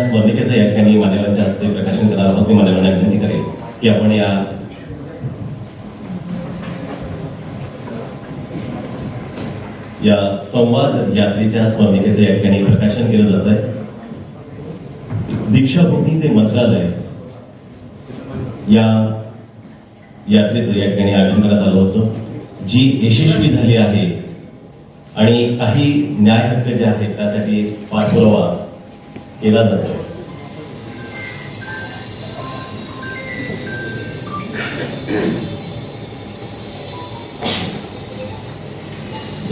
या स्पर्धिकेचं या ठिकाणी मान्यवरांच्या हस्ते प्रकाशन करणार आहोत. मी मान्यवरांना विनंती करेल की आपण या या संवाद यात्रेच्या स्पर्धिकेचं या ठिकाणी प्रकाशन केलं जात आहे. दीक्षाभूमी ते मंत्रालय या यात्रेचं या ठिकाणी आयोजन करण्यात आलं होतं. जी यशस्वी झाली आहे आणि काही न्याय हक्क जे आहेत त्यासाठी पाठपुरावा केला जातो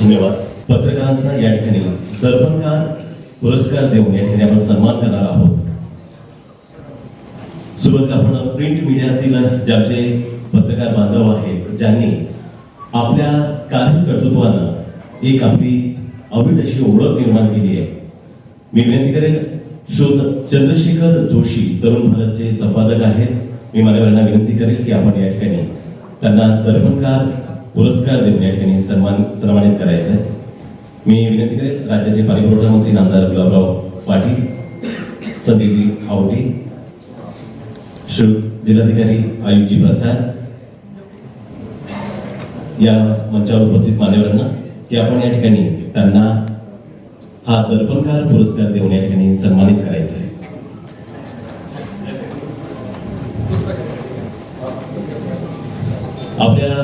धन्यवाद. पत्रकारांचा या ठिकाणी दर्पणकार पुरस्कार देऊन या ठिकाणी आपण सन्मान करणार आहोत. सुरुवातीला आपण प्रिंट मीडियातील जे आमचे पत्रकार बांधव आहेत ज्यांनी आपल्या कार्यकर्तृत्वानं एक आपली अवीट अशी ओळख निर्माण केली आहे. मी विनंती करेन शोध चंद्रशेखर जोशी तरुण भारतचे संपादक आहेत. मी मान्यवरांना विनंती करेल की आपण या ठिकाणी त्यांना दर्पणकार पुरस्कार देऊन या ठिकाणी सन्मान सन्मानित करायचं आहे. मी विनंती करेल राज्याचे पाणीपुरवठा मंत्री नामदार गुलाबराव पाटील संदीप आवटे जिल्हाधिकारी आयुजी प्रसाद या मंचावर उपस्थित मान्यवरांना की आपण या ठिकाणी त्यांना हा दर्पणकार पुरस्कार देऊन या ठिकाणी सन्मानित करायचा आहे. आपल्या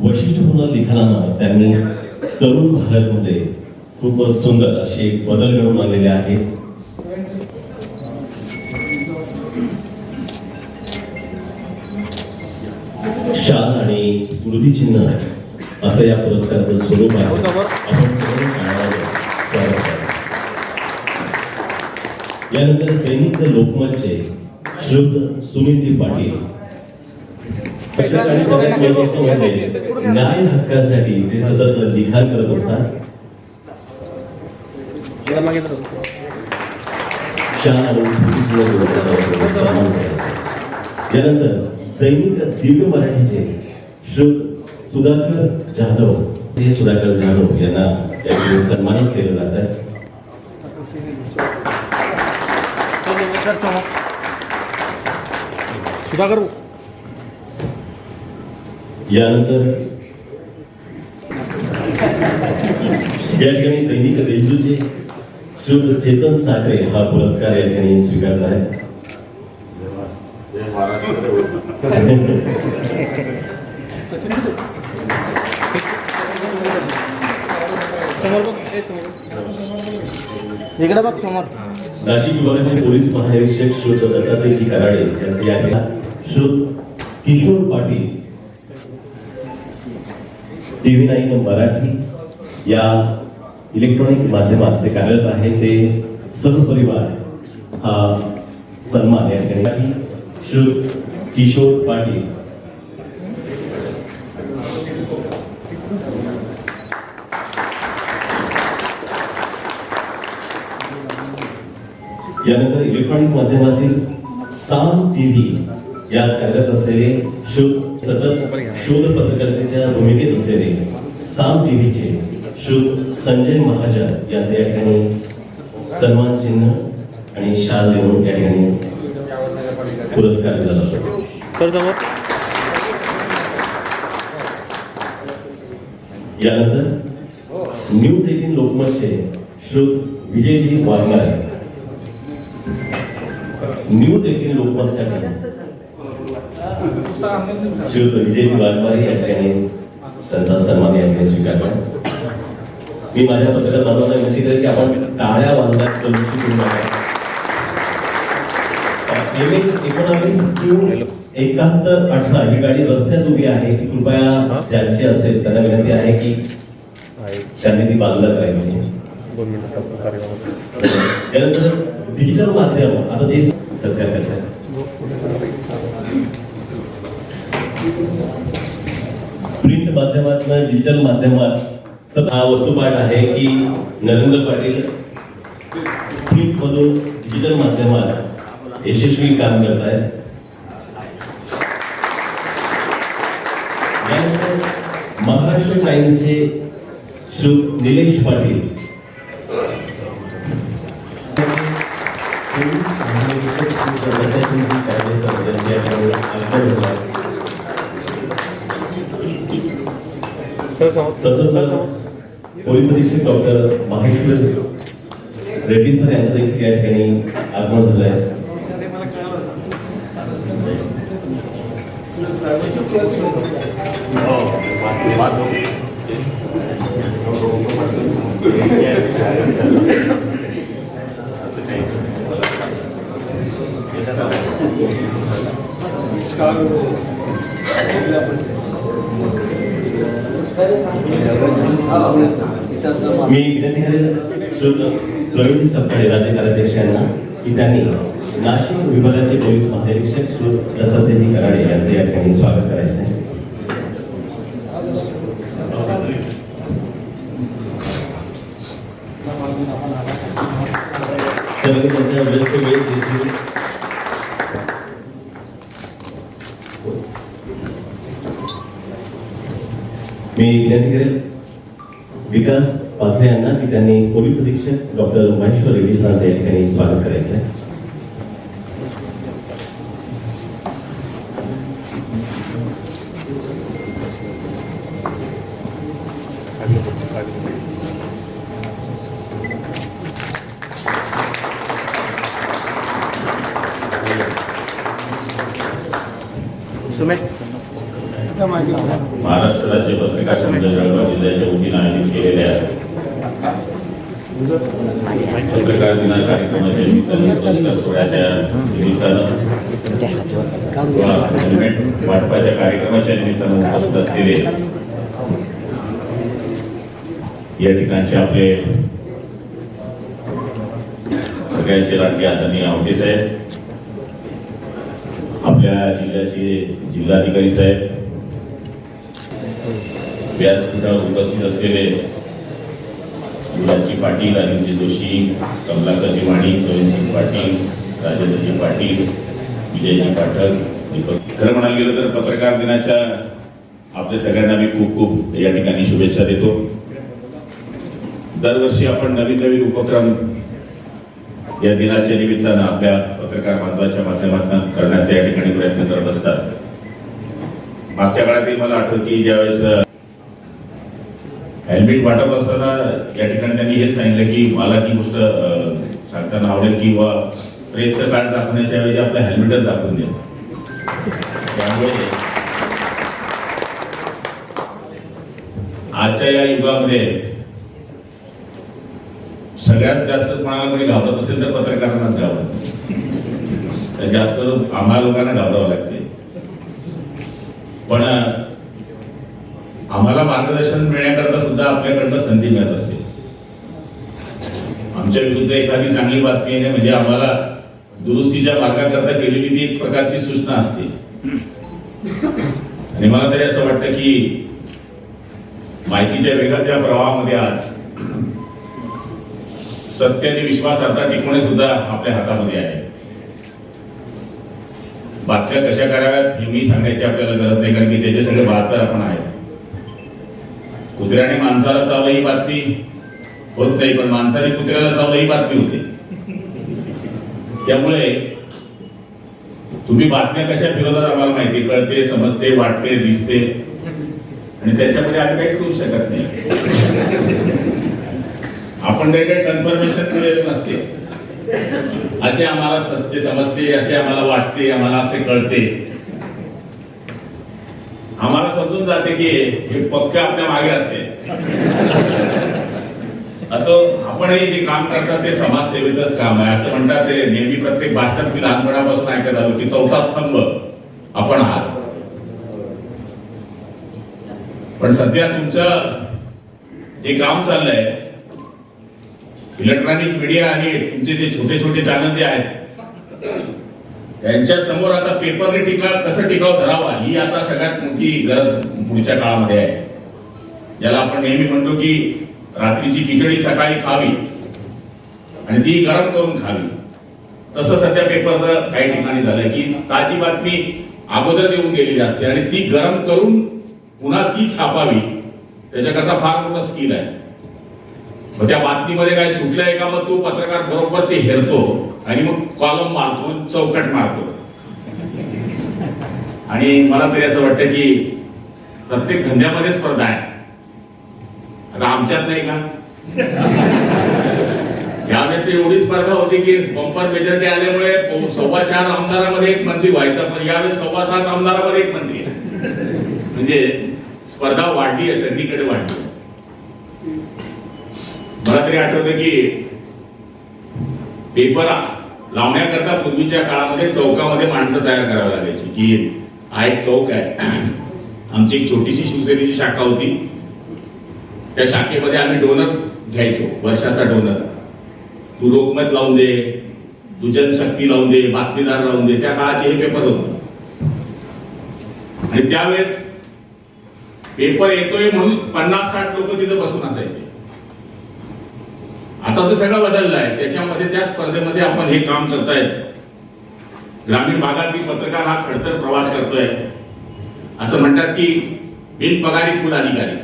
वैशिष्ट्यपूर्ण लिखाणानं त्यांनी तरुण भारतमध्ये खूपच सुंदर असे बदल घडवून आलेले आहेत शाल आणि स्मृतिचिन्ह असं या पुरस्काराचं स्वरूप आहे. आपण यानंतर दैनिक लोकमतचे श्रुद्ध सुनीलजी पाटील पक्षात आणि सगळ्यात महत्वाचं न्याय हक्कासाठी ते सतत लिखाण करत असतात. त्यानंतर दैनिक दिव्य मराठीचे श्रुत सुधाकर जाधव हे सुधाकर जाधव यांना या सन्मानित केलं जात आहे. सुधाकर यानंतर? या ठिकाणी दैनिक श्रुत चेतन साखरे हा पुरस्कार या ठिकाणी स्वीकारला आहे. इकडे बघ समोर. नाशिक विभागाचे पोलीस महानिरीक्षक श्रुत दत्तात्रयजी कराडे यांचे या श्रुत किशोर पाटील टीव्ही नाईन मराठी या इलेक्ट्रॉनिक माध्यमात ते कार्यरत आहे, ते सहपरिवार हा सन्मान या श्रुत किशोर पाटील. इलेक्ट्रॉनिक माध्यमातील साम टीव्ही यात कार्यरत असलेले शोध सतत शोध पत्रकारितेच्या भूमिकेत असलेले साम टीव्हीचे शोध संजय महाजन यांचे या ठिकाणी सन्मान चिन्ह आणि शाल देऊन या ठिकाणी पुरस्कार दिला जातो. यानंतर न्यूज एटीन लोकमतचे श्रोत विजयजी वाघमारे. न्यूज एटीन लोकमतसाठी श्रोत विजयजी वाघमारे या ठिकाणी त्यांचा सन्मान या ठिकाणी स्वीकारला मी माझ्या पत्रकार बांधवांना विनंती करेन की आपण टाळ्या वाजवण्यात एकोणावीस जून एकाहत्तर अठरा ही गाडी रस्त्यात उभी आहे. की कृपया ज्यांची असेल त्यांना विनंती आहे की त्यांनी ती बाजूला करायची. दोन मिनिटं कार्यक्रमात. त्यानंतर डिजिटल माध्यम आता ते सत्कार करतात प्रिंट माध्यमातनं डिजिटल माध्यमात हा वस्तुपाठ आहे की नरेंद्र पाटील प्रिंटमधून डिजिटल माध्यमात यशस्वी काम करत आहेत महाराष्ट्र टाइम्सचे श्री निलेश पाटील सर समोर तसंच पोलीस अधीक्षक डॉक्टर माहेश्वर रेड्डी सर यांचं देखील या ठिकाणी आगमन झालं आहे मी विनंती करेल प्रवीण सपकाळे राज्य कार्याध्यक्ष यांना. की त्यांनी नाशिक विभागाचे पोलीस महानिरीक्षक श्रोत दत्तात्रय कराडे यांचे या ठिकाणी स्वागत करायचं आहे. सर्व त्यांच्या व्यस्त वेळेत देखील मी विनंती करेल विकास पाथरे पोलीस अधीक्षक डॉक्टर महेश्वर रेड्डी सरांचं स्वागत आहे सुमेट महाराष्ट्र राज्य पत्रिका संघ जळगाव जिल्ह्याच्या वतीनं आयोजित केलेल्या पत्रकार दिना कार्यक्रमाच्या निमित्ताने पत्रकार सोहळ्याच्या निमित्तानं हेल्मेट वाटपाच्या कार्यक्रमाच्या निमित्तानं उपस्थित असलेले या ठिकाणचे आपले सगळ्यांचे लाडके आदरणीय आवडे साहेब आपल्या जिल्ह्याचे जिल्हाधिकारी साहेब व्यासपीठावर उपस्थित असलेले युवराजी पाटील अनिलजी जोशी कमलाकरजी वाणी प्रवीणसिंग पाटील राजेंद्रजी पाटील विजयजी पाठक दीपक. खरं म्हणायला गेलं तर पत्रकार दिनाच्या आपल्या सगळ्यांना मी खूप खूप या ठिकाणी शुभेच्छा देतो. दरवर्षी आपण नवीन नवीन उपक्रम या दिनाच्या निमित्तानं आपल्या पत्रकार बांधवाच्या माध्यमातून करण्याचा या ठिकाणी प्रयत्न करत असतात. मागच्या काळातही मला आठवत की ज्यावेळेस हेल्मेट वाटप असताना या ठिकाणी त्यांनी हे सांगितलं की मला ती गोष्ट सांगताना आवडेल की वा प्रेसचं कार्ड दाखवण्याच्या ऐवजी आपलं हेल्मेटच दाखवून द्या त्यामुळे आजच्या या युगामध्ये सगळ्यात जास्त कोणाला कोणी घाबरत असेल तर पत्रकारांनाच घाबरत. तर जास्त आम्हाला लोकांना घाबरावं लागते. पण आम्हाला मार्गदर्शन मिळण्याकरता सुद्धा आपल्याकडनं संधी मिळत असते. आमच्या विरुद्ध एखादी चांगली बातमी येणे म्हणजे आम्हाला दुरुस्तीच्या मार्गाकरता केलेली ती एक प्रकारची सूचना असते. आणि मला तरी असं वाटतं की माहितीच्या वेगाच्या प्रवाहामध्ये आज सत्य आणि विश्वासार्हता टिकवणे सुद्धा आपल्या हातामध्ये आहे. बातम्या कशा कराव्यात हे मी सांगायची आपल्याला गरज नाही कारण की त्याचे सगळे बहात्तर आपण आहेत. कुत्र्याने माणसाला चावलं ही बातमी होत नाही पण माणसाने कुत्र्याला चावलं ही बातमी होते. त्यामुळे तुम्ही बातम्या कशा फिरवतात आम्हाला माहिती कळते समजते वाटते दिसते. आणि त्याच्यामध्ये आम्ही काहीच करू शकत नाही. आपण काही काही कन्फर्मेशन मिळेल नसते. असे आम्हाला समजते असे आम्हाला वाटते आम्हाला असे कळते. आम्हाला समजून जाते की हे पक्क आपल्या मागे असते. असं आपणही जे काम करतात ते समाजसेवेचंच काम आहे. असं म्हणतात ते नेहमी प्रत्येक भाषणात मी लहानपणापासून ऐकत आलो की चौथा स्तंभ आपण आहात. पण सध्या तुमचं जे काम चाललंय इलेक्ट्रॉनिक मीडिया आणि तुमचे जे छोटे छोटे चॅनल जे आहेत यांच्या समोर आता पेपरने टिका कसं टिकाव करावा ही आता सगळ्यात मोठी गरज पुढच्या काळामध्ये आहे. ज्याला आपण नेहमी म्हणतो की रात्रीची खिचडी सकाळी खावी आणि ती गरम करून खावी. तसं सध्या पेपरचं काही ठिकाणी झालंय की ताजी बातमी अगोदर येऊन गेलेली असते आणि ती गरम करून पुन्हा ती छापावी. त्याच्याकरता फार मोठं स्किल आहे. मग त्या बातमीमध्ये काय सुटलंय का? मग तो पत्रकार बरोबर ते हेरतो आणि मग कॉलम मारतो चौकट मारतो. आणि मला तरी असं वाटतं की प्रत्येक धंद्यामध्ये स्पर्धा आहे. आता आमच्यात नाही का? यावेळेस ती एवढी स्पर्धा होती की बंपर मेजॉरिटी आल्यामुळे सव्वा- चार आमदारामध्ये एक मंत्री व्हायचा पण यावेळेस सव्वा सात आमदारामध्ये एक मंत्री आहे. म्हणजे स्पर्धा वाढली आहे सगळीकडे वाढली मला तरी आठवतं की पेपर लावण्याकरता पूर्वीच्या काळामध्ये चौकामध्ये माणसं तयार करावी लागायची की हा एक चौक आहे. आमची एक छोटीशी शिवसेनेची शाखा होती. त्या शाखेमध्ये आम्ही डोनर घ्यायचो वर्षाचा डोनर. तू लोकमत लावून दे तू जनशक्ती लावून दे बातमीदार लावून दे त्या काळाचे हे पेपर होत. आणि त्यावेळेस पेपर येतोय म्हणून पन्नास साठ लोक तिथे बसून असायचे. आता तर सगळं बदललं आहे त्याच्यामध्ये त्या स्पर्धेमध्ये आपण हे काम करतायत. ग्रामीण भागात मी पत्रकार हा खडतर प्रवास करतोय. असं म्हणतात की बिनपगारी कुल अधिकारी.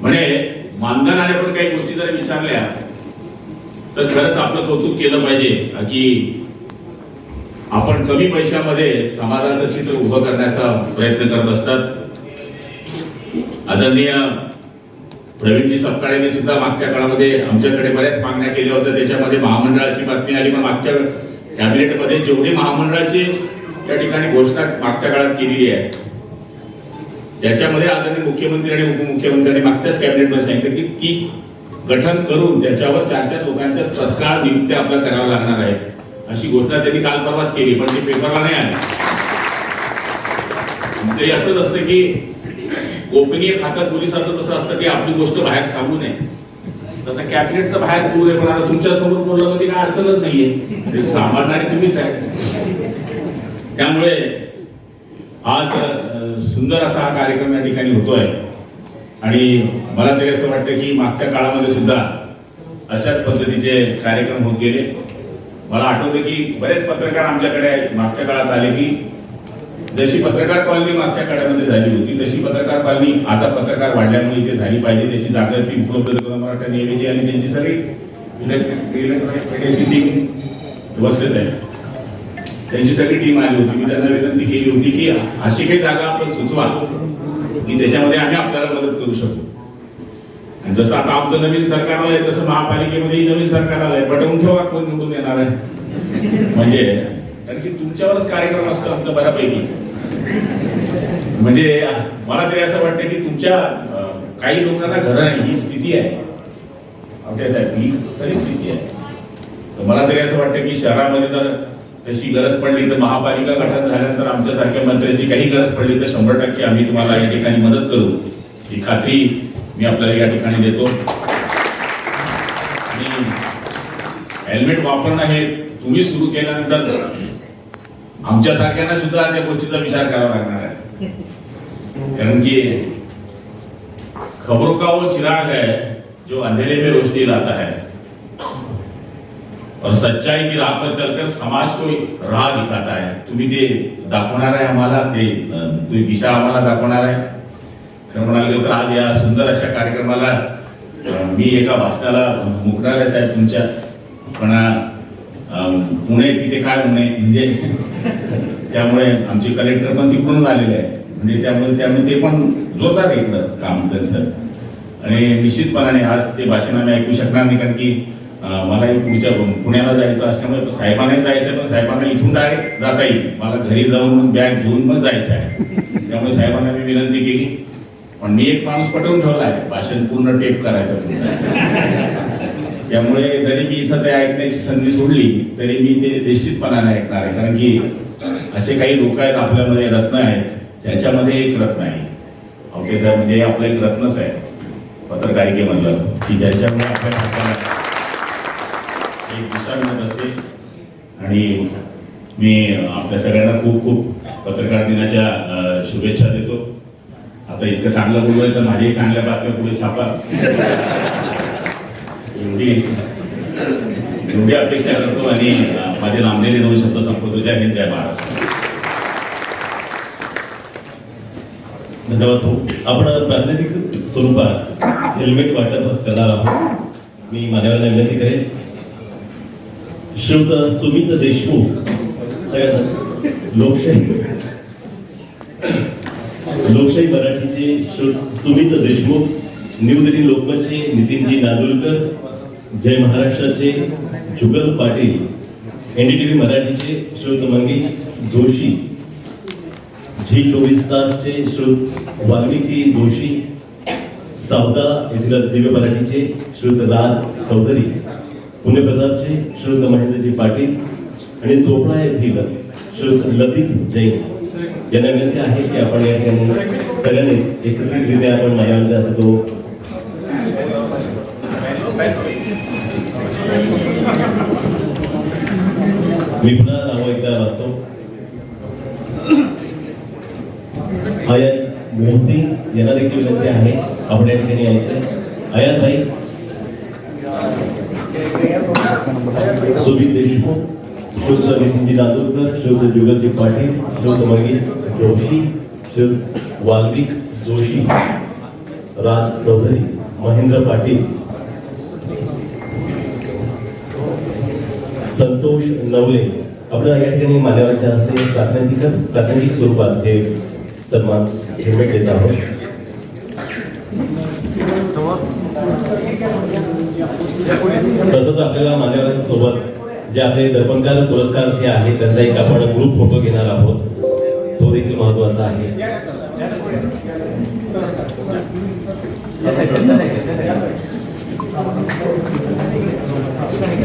म्हणजे मानधनाने पण काही गोष्टी जर विचारल्या तर खरंच आपलं कौतुक केलं पाहिजे. की आपण कमी पैशामध्ये समाजाचं चित्र उभं करण्याचा प्रयत्न करत असतात. आदरणीय प्रवीणजी सत्तारेने सुद्धा मागच्या काळामध्ये आमच्याकडे बऱ्याच मागण्या केल्या होत्या. त्याच्यामध्ये महामंडळाची बातमी आली पण मागच्या कॅबिनेटमध्ये जेवढी महामंडळाची त्या ठिकाणी घोषणा मागच्या काळात केलेली आहे. त्याच्यामध्ये आदरणीय मुख्यमंत्री आणि उपमुख्यमंत्र्यांनी मागच्याच कॅबिनेटमध्ये सांगितलं की की गठन करून त्याच्यावर चार चार लोकांच्या तत्काळ नियुक्त्या आपल्याला कराव्या लागणार आहे. अशी घोषणा त्यांनी काल परवाच केली पण ती पेपरला नाही आली. ते असंच असतं की गोपनीय खातं पोलिसांचं तसं असतं की आपली गोष्ट बाहेर सांगू नये. तसं कॅबिनेटचं बाहेर बोलू नये पण आता तुमच्यासमोर बोललं म्हणजे काय अडचणच नाहीये. ते सांभाळणारे तुम्हीच आहे. त्यामुळे आज सुंदर असा हा कार्यक्रम या ठिकाणी होतोय. आणि मला तरी असं वाटतं की मागच्या काळामध्ये सुद्धा अशाच पद्धतीचे कार्यक्रम होत गेले. मला आठवतं की बरेच पत्रकार आमच्याकडे मागच्या काळात आले की जशी पत्रकार कॉलनी मागच्या काळामध्ये झाली होती तशी पत्रकार कॉलनी आता पत्रकार वाढल्यामुळे इथे झाली पाहिजे त्याची जागा ती उपलब्ध करून मराठा नेहमी आणि त्यांची सगळी इलेक्ट्रॉनिक इलेक्ट्रॉनिक मीडियाची टीम बसलेत आहे. त्यांची सगळी टीम आली होती. मी त्यांना विनंती केली होती की अशी काही जागा आपण सुचवा की त्याच्यामध्ये आम्ही आपल्याला मदत करू शकू. आणि जसं आता आमचं नवीन सरकार आलंय तसं महापालिकेमध्ये नवीन सरकार आलंय. पटवून ठेवा कोण निवडून येणार आहे. म्हणजे कारण की तुमच्यावरच कार्यक्रम असतो आमचा बऱ्यापैकी. म्हणजे मला तरी असं वाटतं की तुमच्या काही लोकांना घरं नाही ही स्थिती आहे. आमच्या साहेब ही खरी स्थिती आहे. तर मला तरी असं वाटतं की शहरामध्ये जर तशी गरज पडली तर महापालिका गठन झाल्यानंतर आमच्यासारख्या मंत्र्यांची काही गरज पडली तर शंभर टक्के आम्ही तुम्हाला या ठिकाणी मदत करू. ही खात्री मी आपल्याला या ठिकाणी देतो. आणि हेल्मेट वापरणं हे तुम्ही सुरू केल्यानंतर आमच्यासारख्यांना सुद्धा त्या गोष्टीचा विचार करावा लागणार आहे. कारण की खबरों का वो चिराग है जो अंधेरे में रोशनी लाता है। और सच्चाई की राह पर चलकर समाज को राह दिखाता है। तुम्ही ते दाखवणार आहे आम्हाला ते तुम्ही दिशा आम्हाला दाखवणार आहे। खरं म्हणाले तर आज या सुंदर अशा कार्यक्रमाला मी एका भाषणाला मुकणार आहे साहेब तुमच्या पण अं, पुणे तिथे काय म्हणे म्हणजे त्यामुळे आमचे कलेक्टर पण तिकडून आलेले आहे म्हणजे त्यामुळे त्यामुळे ते पण जोरदार इकडं काम त्यांचं आणि निश्चितपणाने आज ते भाषण आम्ही ऐकू शकणार नाही कारण की मला पुढच्या पुण्याला जायचं असल्यामुळे साहेबांना जायचं पण साहेबांना इथून डायरेक्ट जाता येईल. मला घरी जाऊन मग बॅग घेऊन मग जायचं आहे. त्यामुळे साहेबांना मी विनंती केली. पण मी एक माणूस पटवून ठेवला आहे. भाषण पूर्ण टेप करायचं त्यामुळे जरी मी इथं ते ऐकण्याची संधी सोडली तरी मी ते निश्चितपणाने ऐकणार आहे. कारण की असे काही लोक आहेत आपल्यामध्ये रत्न आहेत. त्याच्यामध्ये एक रत्न आहे. ओके साहेब म्हणजे आपलं एक रत्नच आहे. पत्रकारिकेमधलं की ज्याच्यामुळे आपल्या हाताला एक दिशा मिळत असते. आणि मी आपल्या सगळ्यांना खूप खूप पत्रकार दिनाच्या शुभेच्छा देतो. आता इतकं चांगलं बोललोय तर माझ्याही चांगल्या बातम्या पुढे छापा. एवढी एवढी अपेक्षा करतो आणि माझे लांबलेले दोन शब्द संपवतो. जय हिंद जय महाराष्ट्र. धन्यवाद भाऊ. आपण प्रातिनिधिक स्वरूपात हेल्मेट वाटप करणार आहोत. मी मान्यवरांना विनंती करेन. श्रीयुत सुमित देशमुख सगळ्यात लोकशाही. लोकशाही मराठीचे सुमित देशमुख न्यू दिल्ली लोकमतचे नितीनजी नांदुलकर जय महाराष्ट्राचे जुगल पाटील एनडीटीव्ही मराठीचे श्रीयुत मंगेश जोशी झी चोवीस तासचे श्रुत वाल्मिकी जोशी सावदा येथील दिव्य मराठीचे श्रुत राज चौधरी पुणे प्रतापचे श्रुत महेंद्रजी पाटील आणि चोपडा येथील श्रुत लतीफ जैन. यांना विनंती आहे की आपण या ठिकाणी सगळ्यांनी एकत्रितरित्या आपण मायामध्ये असतो. मी पुन्हा आयात मोहसिन यांना देखील विनंती आहे. आपण या ठिकाणी यायचं. आयात भाई. सुमित देशमुख, शुद्ध नितीनजी नांदुरकर शुद्ध जुगलजी पाटील, शुद्ध मंगेश जोशी, शुद्ध वाल्मिक जोशी, राज चौधरी, महेंद्र पाटील. संतोष नवले. आपल्याला या ठिकाणी मान्यवरांच्या हस्ते प्रातिनिधिक प्रातिनिधिक स्वरूपात हे सन्मान हेल्मेट देत आहोत तसंच आपल्याला मान्यवरांसोबत जे आपले दर्पणकार पुरस्कार हे आहेत त्यांचा एक आपण ग्रुप फोटो घेणार आहोत. तो देखील महत्त्वाचा आहे.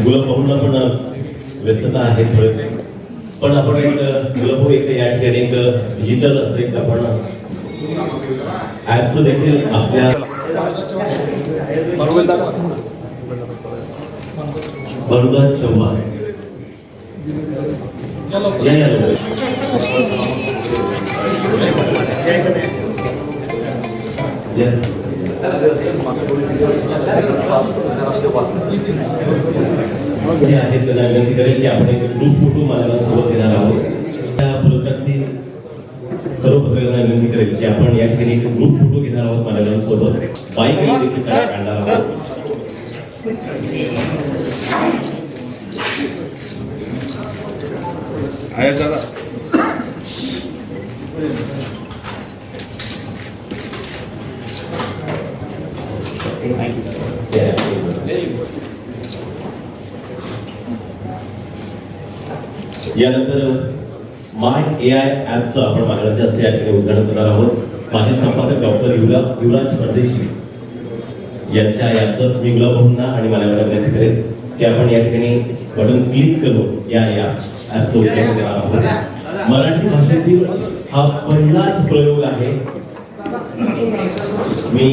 गुलाब भाऊंना पण व्यस्तता आहे थोडे. पण आपण एक गुलाब भाऊ एक या ठिकाणी एक डिजिटल असं एक आपण ऍपचं देखील आपल्या बरुदा चव्हाण या या लवकर. जे आहेत त्यांना विनंती करेल की आपण एक ग्रुप फोटो माझ्यासोबत घेणार आहोत. त्या पुरस्कारातील सर्व पत्रकारांना विनंती करेल की आपण या ठिकाणी एक ग्रुप फोटो घेणार आहोत माझ्यासोबत बाईक देखील काढणार आहोत. आहे दादा यानंतर माय ए आय ॲपचं आपण मागण्याच्या हस्ते या ठिकाणी उद्घाटन करणार आहोत. माझे संपादक डॉक्टर युवराज युवराज परदेशी यांच्या ॲपचं मी गुलाबभाऊंना आणि मान्यवरांना विनंती करेल की आपण या ठिकाणी बटन क्लिक करू या या ॲपचं उद्घाटन करणार आहोत. मराठी भाषेतील हा पहिलाच प्रयोग आहे. मी